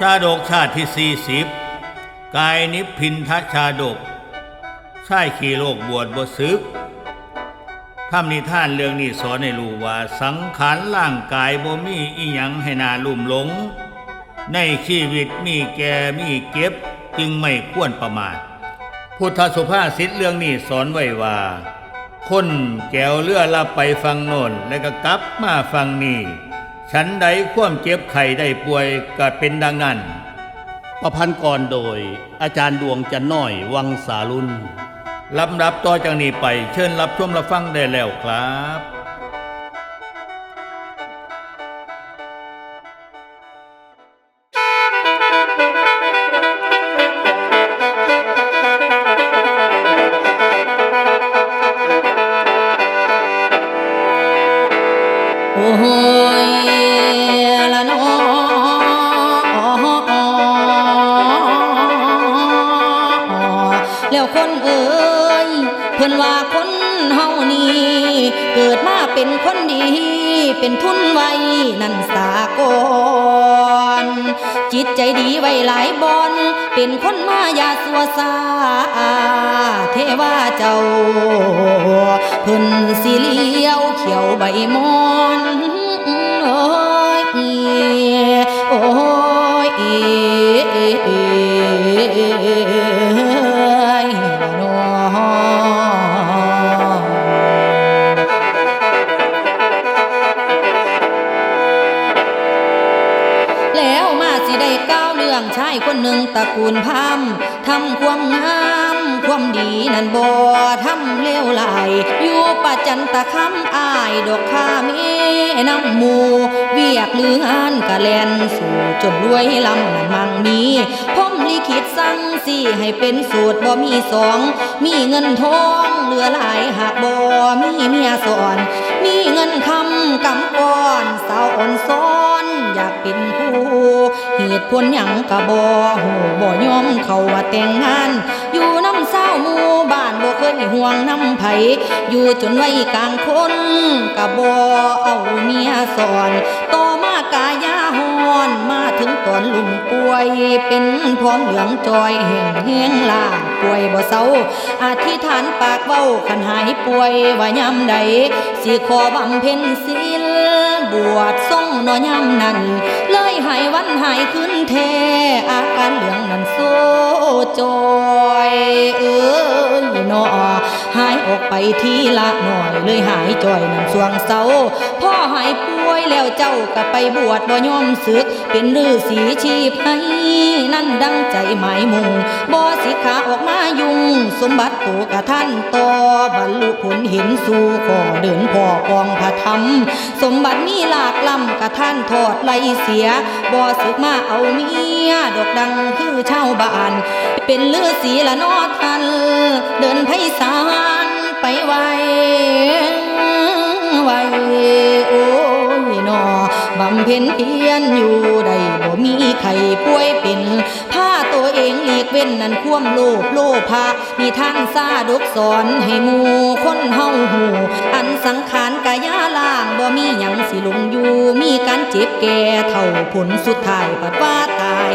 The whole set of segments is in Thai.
ชาดกชาติที่สี่สิบกายนิพพินทชาดกชายขี่โลกบวชบวซึกทำนิท่านเรื่องนี้สอนให้รู้ว่าสังขารร่างกายบ่มีอีหยังให้นาลุ่มหลง ในชีวิตมีแก่มีเก็บจึงไม่ควรประมาท พุทธสุภาษิตเรื่องนี้สอนไว้ว่า คนแก้วเรือลับไปฟังโน่นแล้วก็กลับมาฟังนี่ ฉันใดความเจ็บไข้ได้ป่วยก็เป็นดังนั้น ประพันธ์ก่อนโดย อาจารย์ดวงจันน้อยวังสาลุนลำดับต่อจากนี้ไปเชิญรับชมรับฟังได้แล้วครับโอ้ เอ่ยเพิ่อนว่าคนเฮานี่เกิดมาเป็นคนดี เป็นทุนไว้นั่นสากลจิตใจดีไว้หลายบอนเป็นคนมายาสัวซาเทว่าเจ้าเพิ่นสิเลี้ยวเขียวใบมอนโอ้ยโอ้ยเอย ตระกูลพามทำความงามความดีนั่นบ่ทำเลวไหลอยู่ประจันตะคำอายดอกข้าเมน้ำหมูเวียกหรืองานกะแลนสู่จนรวยลำนั่นมั่งมีพมลิขิตสั่งสิให้เป็นสูตรบ่มีสอง มีเงินทองเหลือหลายหากบ่มีเมียสอน มีเงินคำกำก้อนสาวอ่อนซ้อนอยากเป็นผู้ ตุผลหยังกะบ่หูบ่ยอมเขาว่าแต่งงาน อยู่น้ำเศร้าหมู่บ้านบ่เคยห่วงน้ำไผอยู่จนไว้กลางคนกะบ่เอาเมียสอนต่อมากายาหอนมาถึงตอนลุงป่วยเป็นพร้อมเหลืองจอยแห่งแห้งล่างป่วยบ่เศร้าอธิษฐานปากเว้าขันหายป่วยว่ายามใดสิขอบำเพ็ญศีลบวชทรงนอยามนั้นเล ยหายวันหายคืนแท้อาการเหลืองนั้นโซจอยเออหนอหายออกไปทีละหน่อยเลยหายจอยนั่นสวงเศร้าพ่อหายป วยแล้วเจ้าก็ไปบวชบ่ยอมศึก เป็นฤาษีชีพให้นั่นดังใจหมายมุ่งบ่สิขาออกมายุ่ง สมบัติตัวกะท่านต่อบรรลุผลเห็นสู่ขอเดินพ่อกองพระธรรม สมบัติมีหลากล้ำกะท่านทอดไล่เสียบ่สึกมาเอาเมียดอกดังคือชาวบ้าน เป็นเลือสีละนอทัน เดินไพศาลไปไวำเพ็ญเพียรอยู่ได้บ่มีใครป่วยเป็นผ้าตัวเองหลีกเว้นนั้นควมโลภโลภะมีท่านซาดกสอนให้หมูคนเฮาหู อันสังขารกายาล่างบ่มีหยังสิลงอยู่มีกา เจ็บแก่เท่าผลสุดท้ายปัดว่าตาย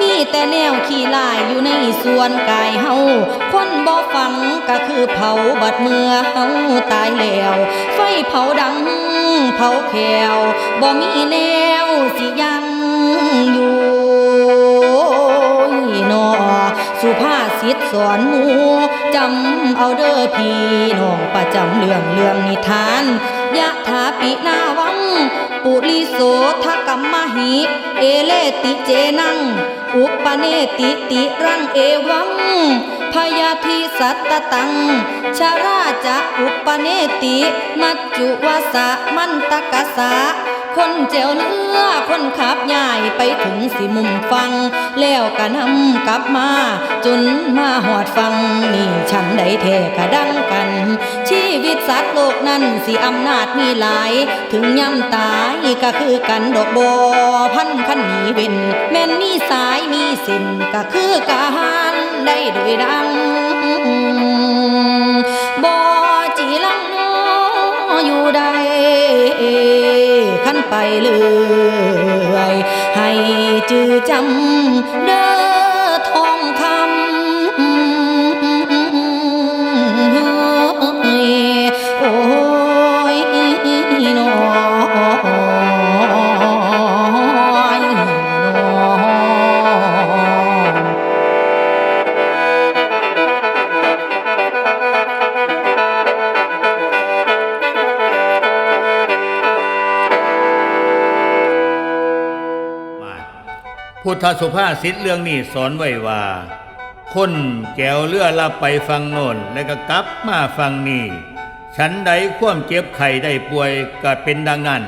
มีแต่แนวขี้ลายอยู่ในส่วนกายเฮาคนบ่ฟังก็คือเผาบัดเมื่อเฮาตายแล้ว ไฟเผาดังเผาแขวบ่มีแนวสิยังอยู่นอสุภาษิตสอนหมูจำเอาเด้อพี่น้องประจำเรื่องเรื่องนิทาน ยะถาปินาวัง ปุริโสทกัมมหิ เอเลติเจนัง อุปเนติติรังเอวัง พยาธิสัตตตัง ชาราจะอุปเนติ มัจจุวสะมันตกสะคนเจ้าเนื้อคนขับย่ายไปถึงสิมุมฟัง แล้วก็นำกลับมา จนมาหอดฟัง นี่ฉันได้แท้กระดังกัน ชีวิตสัตว์โลกนั้นสิอำนาจมีหลาย ถึงย่ำตายก็คือกันดอกบอพันขันหนีเว้นแม่นมีสายมีส้นก็คือการได้โดยดังบอจีลังน้ออยู่ใดขันไปเลยให้จือจำเด้อ นอยนอมาพุทธสุภาษิตเรื่องนี้สอนไว้ว่าคนแก้วเรือลับไปฟังโน่น แล้วก็กลับมาฟังนี่ ฉันใดความเจ็บไข้ได้ป่วยก็เป็นดังนั้น